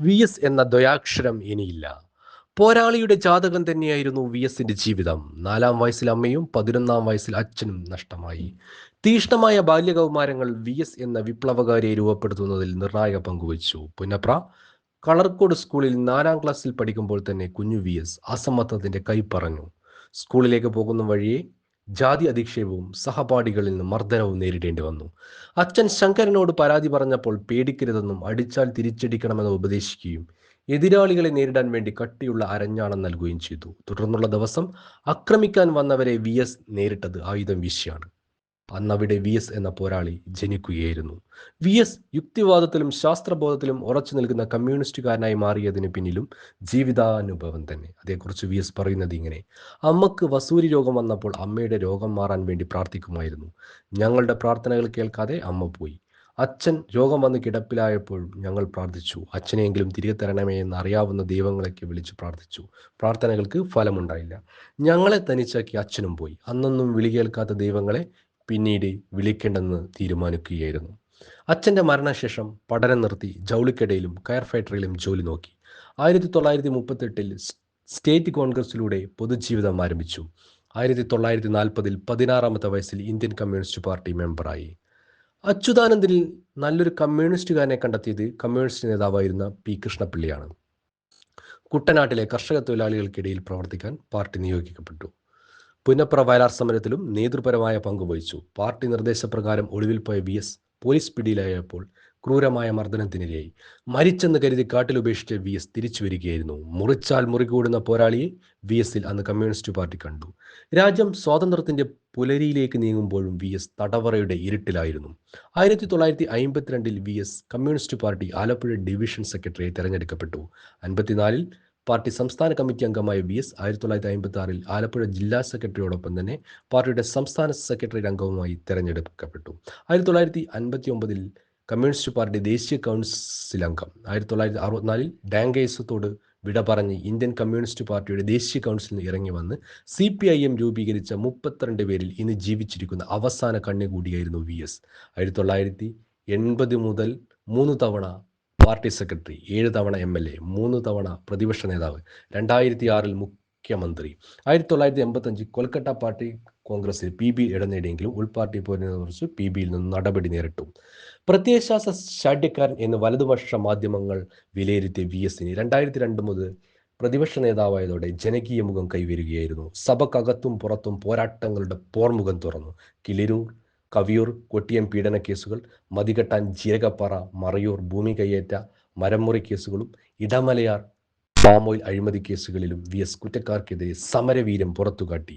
V S എന്ന ദ്വയാക്ഷരം ഇനിയില്ല. പോരാളിയുടെ ജാതകം തന്നെയായിരുന്നു വി എസിന്റെ ജീവിതം. നാലാം വയസ്സിൽ അമ്മയും പതിനൊന്നാം വയസ്സിൽ അച്ഛനും നഷ്ടമായി. തീഷ്ണമായ ബാല്യകൗമാരങ്ങൾ വി എസ് എന്ന വിപ്ലവകാരിയെ രൂപപ്പെടുത്തുന്നതിൽ നിർണായക പങ്കുവച്ചു പുന്നപ്ര കളർക്കോട് സ്കൂളിൽ നാലാം ക്ലാസ്സിൽ പഠിക്കുമ്പോൾ തന്നെ കുഞ്ഞു വി എസ് അസമത്വത്തിന്റെ കൈ പറഞ്ഞു സ്കൂളിലേക്ക് പോകുന്ന വഴിയെ ജാതി അധിക്ഷേപവും സഹപാഠികളിൽ നിന്ന് മർദ്ദനവും നേരിടേണ്ടി വന്നു. അച്ഛൻ ശങ്കരനോട് പരാതി പറഞ്ഞപ്പോൾ പേടിക്കരുതെന്നും അടിച്ചാൽ തിരിച്ചടിക്കണമെന്ന് ഉപദേശിക്കുകയും എതിരാളികളെ നേരിടാൻ വേണ്ടി കട്ടിയുള്ള അരഞ്ഞാണം നൽകുകയും ചെയ്തു. തുടർന്നുള്ള ദിവസം ആക്രമിക്കാൻ വന്നവരെ വി എസ് നേരിട്ടത് ആയുധം വീശിയാണ്. അന്നവിടെ വി എസ് എന്ന പോരാളി ജനിക്കുകയായിരുന്നു. വി എസ് യുക്തിവാദത്തിലും ശാസ്ത്രബോധത്തിലും ഉറച്ചു നിൽക്കുന്ന കമ്മ്യൂണിസ്റ്റുകാരനായി മാറിയതിന് പിന്നിലും ജീവിതാനുഭവം തന്നെ. അതേക്കുറിച്ച് വി എസ് പറയുന്നത് ഇങ്ങനെ അമ്മയ്ക്ക് വസൂരി രോഗം വന്നപ്പോൾ അമ്മയുടെ രോഗം മാറാൻ വേണ്ടി പ്രാർത്ഥിക്കുമായിരുന്നു. ഞങ്ങളുടെ പ്രാർത്ഥനകൾ കേൾക്കാതെ അമ്മ പോയി. അച്ഛൻ രോഗം വന്ന് കിടപ്പിലായപ്പോൾ ഞങ്ങൾ പ്രാർത്ഥിച്ചു. അച്ഛനെയെങ്കിലും തിരികെ തരണമേ എന്ന് അറിയാവുന്ന ദൈവങ്ങളൊക്കെ വിളിച്ചു പ്രാർത്ഥിച്ചു. പ്രാർത്ഥനകൾക്ക് ഫലമുണ്ടായില്ല. ഞങ്ങളെ തനിച്ചാക്കി അച്ഛനും പോയി. അന്നൊന്നും വിളി കേൾക്കാത്ത ദൈവങ്ങളെ പിന്നീട് വിളിക്കേണ്ടെന്ന് തീരുമാനിക്കുകയായിരുന്നു. അച്ഛന്റെ മരണശേഷം പഠനം നിർത്തി ജൗളിക്കടയിലും കയർ ഫാക്ടറിയിലും ജോലി നോക്കി. ആയിരത്തി തൊള്ളായിരത്തി മുപ്പത്തെട്ടിൽ സ്റ്റേറ്റ് കോൺഗ്രസിലൂടെ പൊതുജീവിതം ആരംഭിച്ചു. ആയിരത്തി തൊള്ളായിരത്തി നാൽപ്പതിൽ പതിനാറാമത്തെ വയസ്സിൽ ഇന്ത്യൻ കമ്മ്യൂണിസ്റ്റ് പാർട്ടി മെമ്പറായി. അച്യുതാനന്ദിൽ നല്ലൊരു കമ്മ്യൂണിസ്റ്റുകാരനെ കണ്ടെത്തിയത് കമ്മ്യൂണിസ്റ്റ് നേതാവായിരുന്ന പി കൃഷ്ണപിള്ളിയാണ് കുട്ടനാട്ടിലെ കർഷക തൊഴിലാളികൾക്കിടയിൽ പ്രവർത്തിക്കാൻ പാർട്ടി നിയോഗിക്കപ്പെട്ടു. പുന്നപ്ര വയലാർ സമരത്തിലും നേതൃപരമായ പങ്കുവഹിച്ചു പാർട്ടി നിർദ്ദേശപ്രകാരം ഒളിവിൽ പോയ വി എസ് പോലീസ് പിടിയിലായപ്പോൾ ക്രൂരമായ മർദ്ദനത്തിനിരയായി. മരിച്ചെന്ന് കരുതി കാട്ടിലുപേക്ഷിച്ച വി എസ് തിരിച്ചു വരികയായിരുന്നു. മുറിച്ചാൽ മുറികൂടുന്ന പോരാളിയെ വി എസിൽ അന്ന് കമ്മ്യൂണിസ്റ്റ് പാർട്ടി കണ്ടു. രാജ്യം സ്വാതന്ത്ര്യത്തിന്റെ പുലരിയിലേക്ക് നീങ്ങുമ്പോഴും വി എസ് തടവറയുടെ ഇരുട്ടിലായിരുന്നു. ആയിരത്തി തൊള്ളായിരത്തി അമ്പത്തിരണ്ടിൽ V S communist party Alappuzha division സെക്രട്ടറിയെ തെരഞ്ഞെടുക്കപ്പെട്ടു. അൻപത്തിനാലിൽ പാർട്ടി സംസ്ഥാന കമ്മിറ്റി അംഗമായ വി എസ് ആയിരത്തി തൊള്ളായിരത്തി അമ്പത്തി ആറിൽ ആലപ്പുഴ ജില്ലാ സെക്രട്ടറിയോടൊപ്പം തന്നെ പാർട്ടിയുടെ സംസ്ഥാന സെക്രട്ടറി അംഗവുമായി തെരഞ്ഞെടുക്കപ്പെട്ടു. ആയിരത്തി തൊള്ളായിരത്തി അൻപത്തി ഒമ്പതിൽ കമ്മ്യൂണിസ്റ്റ് പാർട്ടി ദേശീയ കൗൺസിൽ അംഗം. ആയിരത്തി തൊള്ളായിരത്തി അറുപത്തിനാലിൽ ഡാങ്കേസത്തോട് വിട പറഞ്ഞ് ഇന്ത്യൻ കമ്മ്യൂണിസ്റ്റ് പാർട്ടിയുടെ ദേശീയ കൗൺസിലിൽ ഇറങ്ങി വന്ന് സി പി ഐ എം രൂപീകരിച്ച മുപ്പത്തിരണ്ട് പേരിൽ ഇന്ന് ജീവിച്ചിരിക്കുന്ന അവസാന കണ്ണി കൂടിയായിരുന്നു വി എസ്. ആയിരത്തി തൊള്ളായിരത്തി എൺപത് മുതൽ മൂന്ന് തവണ പാർട്ടി സെക്രട്ടറി ഏഴ് തവണ എം എൽ എ മൂന്ന് തവണ പ്രതിപക്ഷ നേതാവ് രണ്ടായിരത്തി ആറിൽ മുഖ്യമന്ത്രി. ആയിരത്തി തൊള്ളായിരത്തി എൺപത്തഞ്ച് കൊൽക്കത്ത പാർട്ടി കോൺഗ്രസിൽ പി ബി ഇടം നേടിയെങ്കിലും ഉൾപാർട്ടി പോരിനെക്കുറിച്ച് പി ബിയിൽ നിന്ന് നടപടി നേരിട്ടു. പ്രത്യയശാസ്ത്ര ശാഠ്യക്കാരൻ എന്ന് വലതുപക്ഷ മാധ്യമങ്ങൾ വിലയിരുത്തിയ വി എസിന് രണ്ടായിരത്തി രണ്ട് മുതൽ പ്രതിപക്ഷ നേതാവായതോടെ ജനകീയ മുഖം കൈവരികയായിരുന്നു. സഭക്കകത്തും പുറത്തും പോരാട്ടങ്ങളുടെ പോർമുഖം തുറന്നു. കിളിരൂർ കവിയൂർ കൊട്ടിയം പീഡന കേസുകൾ മതികെട്ടാൻ ജീരകപ്പാറ മറയൂർ ഭൂമി കയ്യേറ്റ മരമുറി കേസുകളും ഇടമലയാർ പാമോയിൽ അഴിമതി കേസുകളിലും വി എസ് കുറ്റക്കാർക്കെതിരെ സമരവീര്യം പുറത്തുകാട്ടി.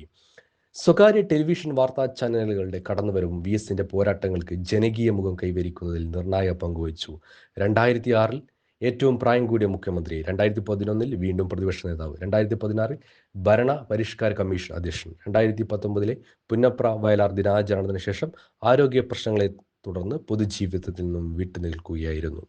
സ്വകാര്യ ടെലിവിഷൻ വാർത്താ ചാനലുകളുടെ കടന്നുവരവും വി എസിന്റെ പോരാട്ടങ്ങൾക്ക് ജനകീയ മുഖം കൈവരിക്കുന്നതിൽ നിർണായക പങ്കുവച്ചു രണ്ടായിരത്തി ആറിൽ ഏറ്റവും പ്രായം കൂടിയ മുഖ്യമന്ത്രി രണ്ടായിരത്തി പതിനൊന്നിൽ വീണ്ടും പ്രതിപക്ഷ നേതാവ് രണ്ടായിരത്തി പതിനാറിൽ ഭരണ പരിഷ്കാര കമ്മീഷൻ അധ്യക്ഷൻ രണ്ടായിരത്തി പത്തൊമ്പതിലെ പുന്നപ്ര വയലാർ ദിനാചരണത്തിന് ശേഷം ആരോഗ്യ പ്രശ്നങ്ങളെ തുടർന്ന് പൊതുജീവിതത്തിൽ നിന്നും വിട്ടുനിൽക്കുകയായിരുന്നു.